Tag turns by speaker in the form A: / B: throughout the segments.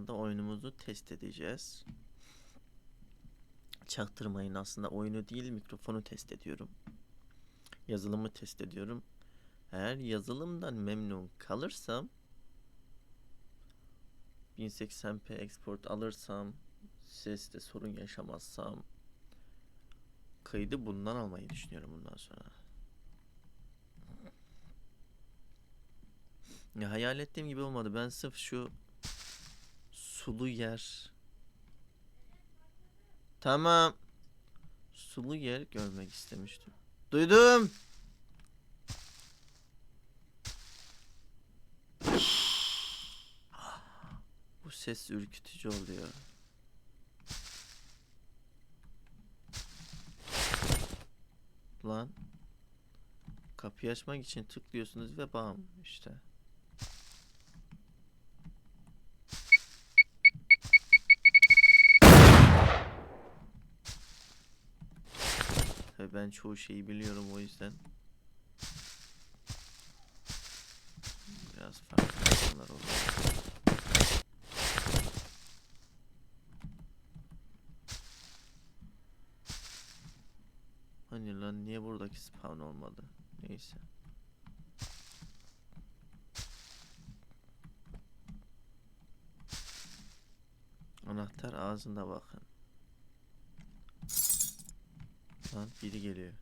A: anda oyunumuzu test edeceğiz. Çaktırmayın aslında oyunu değil mikrofonu test ediyorum. Yazılımı test ediyorum. Eğer yazılımdan memnun kalırsam 1080p export alırsam seste sorun yaşamazsam kaydı bundan almayı düşünüyorum bundan sonra. Ya hayal ettiğim gibi olmadı. Ben sırf şu sulu yer Tamam. Sulu yer görmek istemiştim. Duydum. Bu ses ürkütücü oluyor. Lan. Kapıyı açmak için tıklıyorsunuz ve bam işte. Tabii ben çoğu şeyi biliyorum o yüzden. Biraz farklı insanlar oluyor. Hani lan niye buradaki spawn olmadı? Neyse. Anahtar ağzında bakın. Lan biri geliyor.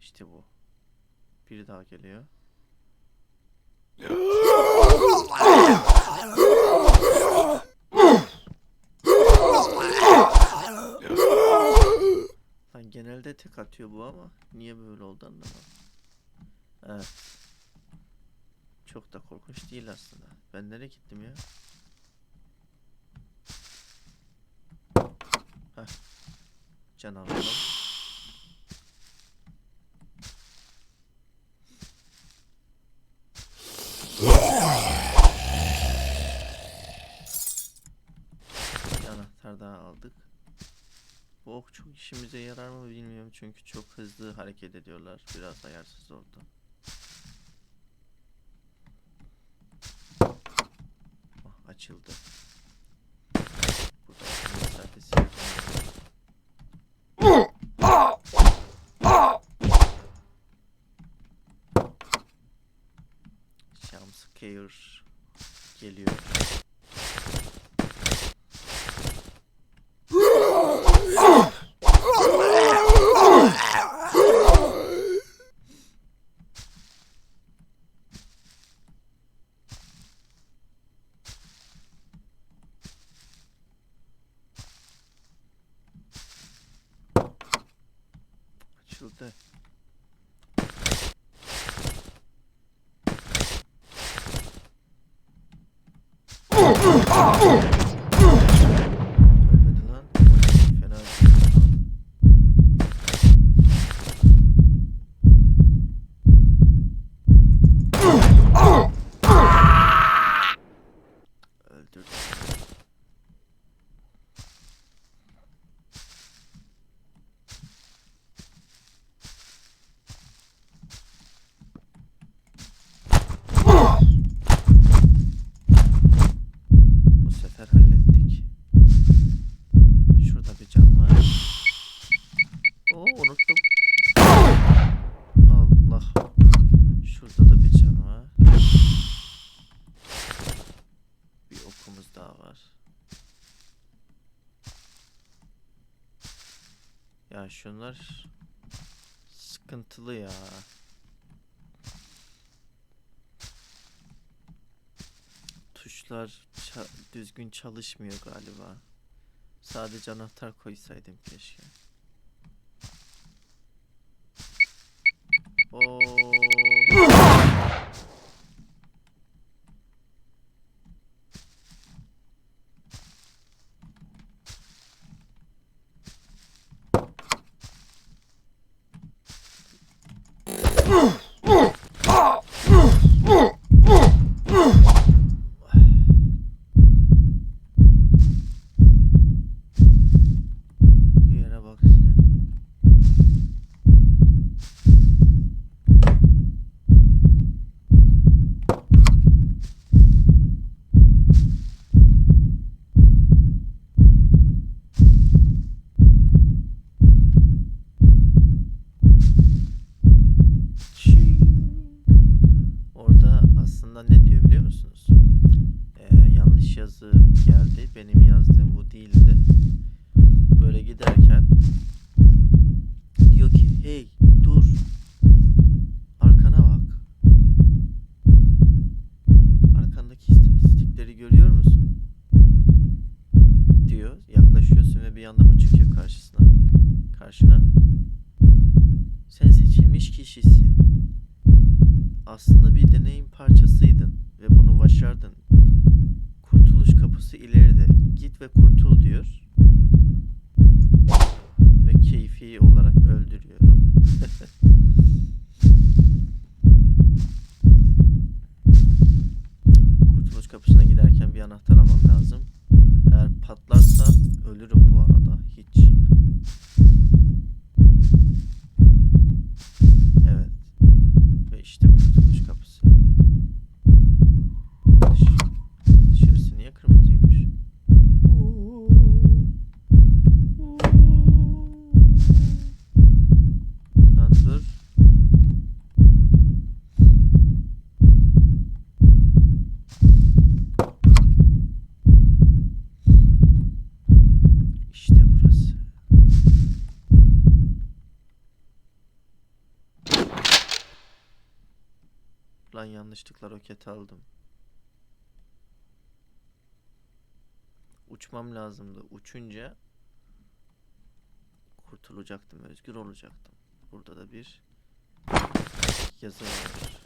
A: İşte bu. Biri daha geliyor. Genelde tek atıyor bu ama niye böyle oldu anlamadım. Evet. Çok da korkunç değil aslında. Ben nereye gittim ya? Heh. Can alalım. Bir anahtar daha aldık. Bu ok çok işimize yarar mı bilmiyorum çünkü çok hızlı hareket ediyorlar. Biraz ayarsız oldu. Ah, açıldı. Burada. Jumpscare geliyor. 嗯啊嗯。Şunlar sıkıntılı ya. Tuşlar ça- düzgün çalışmıyor galiba. Sadece anahtar koysaydım keşke. Ugh! Yanlış yazı geldi. Benim yazdığım bu değildi. Böyle giderken diyor ki hey dur arkana bak. Arkandaki istatistikleri görüyor musun? Diyor. Yaklaşıyorsun ve bir anda bu çıkıyor karşısına. Karşına. Sen seçilmiş kişisin. Aslında bir deneyim parçasıydın ve bunu başardın. Kurtuluş kapısı ileride. Git ve kurtul diyor. Ve keyfi olarak öldürüyorum. Kurtuluş kapısına giderken bir anahtar almam lazım. Eğer patlarsa ölürüm bu arada. Hiç. Evet. Ve işte kurtuluş kapısı. Dış- Dışarısı niye kırmızıymış? Lan dur. İşte burası. Lan yanlışlıkla roket aldım. Uçmam lazımdı. Uçunca kurtulacaktım, özgür olacaktım. Burada da bir yazı var.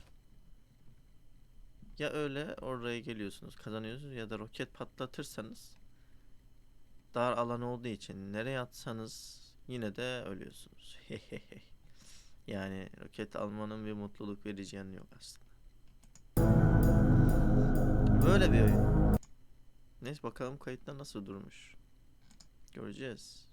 A: Ya öyle oraya geliyorsunuz, kazanıyorsunuz ya da roket patlatırsanız dar alan olduğu için nereye atsanız yine de ölüyorsunuz. yani roket almanın bir mutluluk verici yanı yok aslında. Böyle bir oyun. Neyse bakalım kayıtlar nasıl durmuş. Göreceğiz.